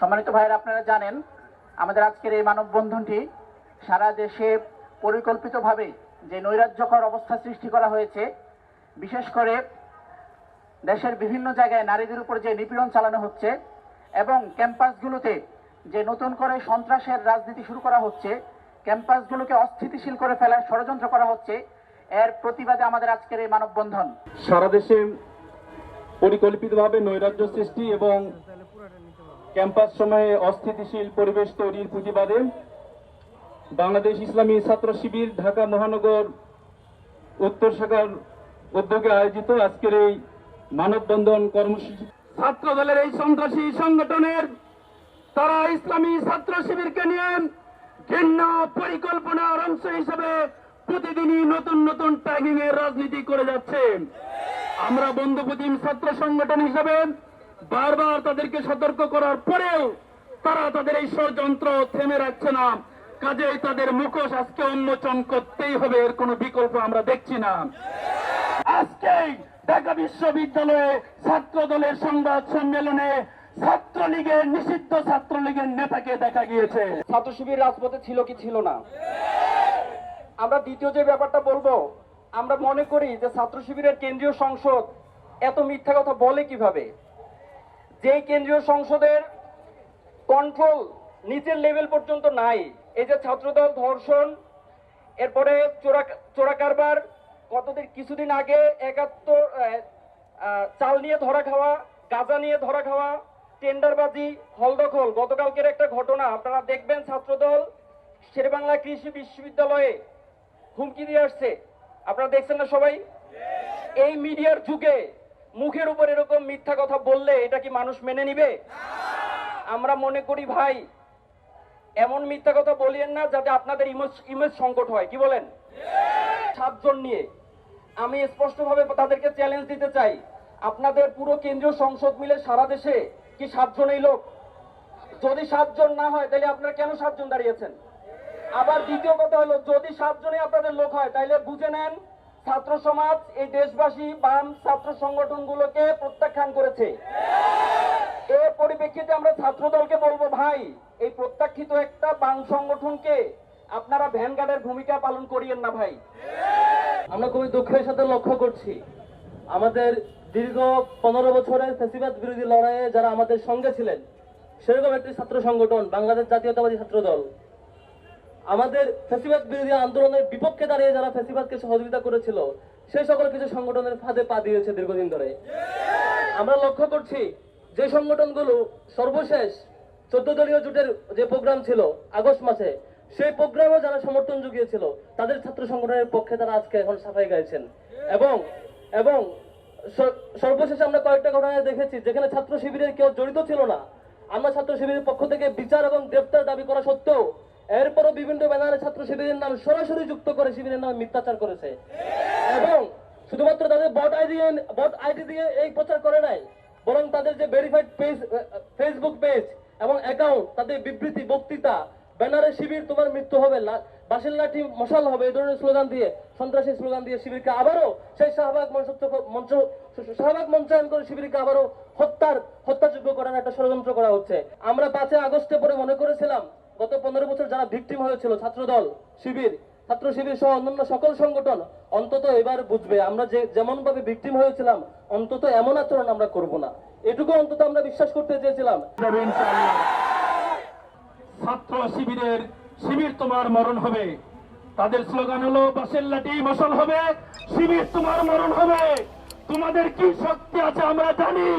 সম্মানিত ভাইয়েরা, আপনারা জানেন, আমাদের আজকের এই মানববন্ধনটি সারা দেশে পরিকল্পিতভাবে যে নৈরাজ্যকর অবস্থা সৃষ্টি করা হয়েছে, বিশেষ করে দেশের বিভিন্ন জায়গায় নারীদের উপর যে নিপীড়ন চালানো হচ্ছে এবং ক্যাম্পাসগুলোতে যে নতুন করে সন্ত্রাসের রাজনীতি শুরু করা হচ্ছে, ক্যাম্পাসগুলোকে অস্থিতিশীল করে ফেলার ষড়যন্ত্র করা হচ্ছে, এর প্রতিবাদে আমাদের আজকের এই মানববন্ধন। সারা দেশে পরিকল্পিতভাবে নৈরাজ্য সৃষ্টি এবং ক্যাম্পাস সময়ে অস্থিতিশীল পরিবেশ তৈরির প্রতিবাদে বাংলাদেশ ইসলামী ছাত্র শিবির ঢাকা মহানগর উত্তর শাখার উদ্যোগে আয়োজিত আজকের এই মানববন্ধন কর্মসূচি। ছাত্র দলের এই সন্ত্রাসী সংগঠনের তারা ইসলামী ছাত্র শিবিরকে নিয়ে ঘৃণ্য পরিকল্পনার অংশ হিসেবে প্রতিদিনই নতুন নতুন ট্যাগিং এর রাজনীতি করে যাচ্ছে। আমরা বন্ধুপ্রতিম ছাত্র সংগঠন হিসেবে বারবার তাদেরকে সতর্ক করার পরেও তারা তাদের এই ষড়যন্ত্র থেমে রাখছে না। কাজেই তাদের মুখোশ আজকে উন্মোচন করতেই হবে, এর কোনো বিকল্প আমরা দেখছি না। আজকেই ঢাকা বিশ্ববিদ্যালয়ে ছাত্র দলের সংবাদ সম্মেলনে ছাত্রলীগের নিষিদ্ধ ছাত্রলীগের নেতাকে দেখা গিয়েছে। ছাত্র শিবির রাজপথে ছিল কি ছিল না? আমরা দ্বিতীয় যে ব্যাপারটা বলব, আমরা মনে করি যে ছাত্র শিবিরের কেন্দ্রীয় সংসদ এত মিথ্যা কথা বলে কীভাবে? যেই কেন্দ্রীয় সংসদের কন্ট্রোল নিচের লেভেল পর্যন্ত নাই। এই যে ছাত্রদল ধর্ষণ, এরপরে চোরা চোরা কারবার কতদিন কিছুদিন আগে একাত্তর চাল নিয়ে ধরা খাওয়া, গাঁজা নিয়ে ধরা খাওয়া, টেন্ডারবাজি, হলদখল, গতকালকের একটা ঘটনা, আপনারা দেখবেন ছাত্রদল, শেরবাংলা কৃষি বিশ্ববিদ্যালয়ে হুমকি দিয়ে আসছে। আপনারা দেখছেন না সবাই? এই মিডিয়ার যুগে মুখের উপর এরকম মিথ্যা কথা বললে এটা কি মানুষ মেনে নিবে? আমরা মনে করি, ভাই, এমন মিথ্যা কথা বলিয়েন না যাতে আপনাদের ইমেজ ইমেজ সংকট হয়। কি বলেন? সাতজন নিয়ে। আমি স্পষ্টভাবে তাদেরকে চ্যালেঞ্জ দিতে চাই। আপনাদের পুরো কেন্দ্রীয় সংসদ মিলে সারা দেশে কি সাতজনই লোক? যদি সাতজন না হয়, তাহলে আপনারা কেন সাতজন দাঁড়িয়েছেন? আবার দ্বিতীয় কথা হলো, যদি সাতজনই আপনাদের লোক হয়, তাহলে বুঝে নেন, ছাত্র সমাজ এই দেশবাসী বাম ছাত্র সংগঠনগুলোকে প্রত্যাখ্যান করেছে। এর পরিপ্রেক্ষিতে আমরা ছাত্র দলকে বলব, ভাই, এই প্রত্যাখ্যিত একটা বাম সংগঠনকে আপনারা ভ্যানগার্ডের ভূমিকা পালন করিয়েন না ভাই। আমরা খুবই দুঃখের সাথে লক্ষ্য করছি। আমাদের দীর্ঘ পনেরো বছরের ফেসিবাদ বিরোধী লড়াইয়ে যারা আমাদের সঙ্গে ছিলেন, সেরকম একটি ছাত্র সংগঠন, বাংলাদেশ জাতীয়তাবাদী ছাত্র দল। আমাদের ফেসিবাদ বিরোধী আন্দোলনের বিপক্ষে দাঁড়িয়ে যারা ফেসিবাদকে সহযোগিতা করেছিল, সেই সকল কিছু সংগঠনের ফাঁদে পা দিয়েছে দীর্ঘদিন ধরে। আমরা লক্ষ্য করছি যে সংগঠনগুলো সর্বশেষ চোদ্দ দলীয় জোটের যে প্রোগ্রাম ছিল আগস্ট মাসে সেই প্রোগ্রামে যারা সমর্থন জুগিয়েছিল, তাদের ছাত্র সংগঠনের পক্ষে তারা আজকে এখন সাফাই গাইছেন। এবং এবং সর্বশেষে আমরা কয়েকটা ঘটনায় দেখেছি, যেখানে ছাত্র শিবিরের কেউ জড়িত ছিল না। আমরা ছাত্র শিবিরের পক্ষ থেকে বিচার এবং গ্রেপ্তার দাবি করা সত্ত্বেও এরপরও বিভিন্ন ব্যানারে ছাত্র শিবিরের নাম সরাসরি যুক্ত করে শিবিরের নামে মিথ্যাচার করেছে। এবং শুধুমাত্র তাদের বট আইডি বট আইডি দিয়ে এই প্রচার করে নাই, বরং তাদের যে ভেরিফাইড পেজ ফেসবুক পেজ এবং অ্যাকাউন্ট তাদের বিবৃতি, বক্তৃতা ব্যানারে শিবির, তোমার মৃত্যু হবে বাঁশের লাঠি মশাল হবে, এই ধরনের স্লোগান দিয়ে, সন্ত্রাসী স্লোগান দিয়ে শিবিরকে আবারও সেই শাহবাগ মঞ্চ মঞ্চ শাহবাগ মঞ্চায়ন করে শিবিরকে আবারও হত্যার হত্যাযোগ্য করার একটা ষড়যন্ত্র করা হচ্ছে। আমরা পাঁচই আগস্টে পরে মনে করেছিলাম, গত পনেরো বছর যারা ভিকটিম হয়েছিল, ছাত্রদল, শিবির, ছাত্র শিবির সহ অন্যান্য সকল সংগঠন, অন্তত এবার বুঝবে, আমরা যে যেমন ভাবে ভিকটিম হয়েছিলাম, অন্তত এমন আচরণ আমরা করব না। এটুকু অন্তত আমরা বিশ্বাস করতে চেয়েছিলাম। ছাত্র শিবিরের শিবির তোমার মরণ হবে। তাদের স্লোগান হলো, বাসের মশল হবে, শিবির তোমার মরণ হবে। তোমাদের কি শক্তি আছে আমরা জানি।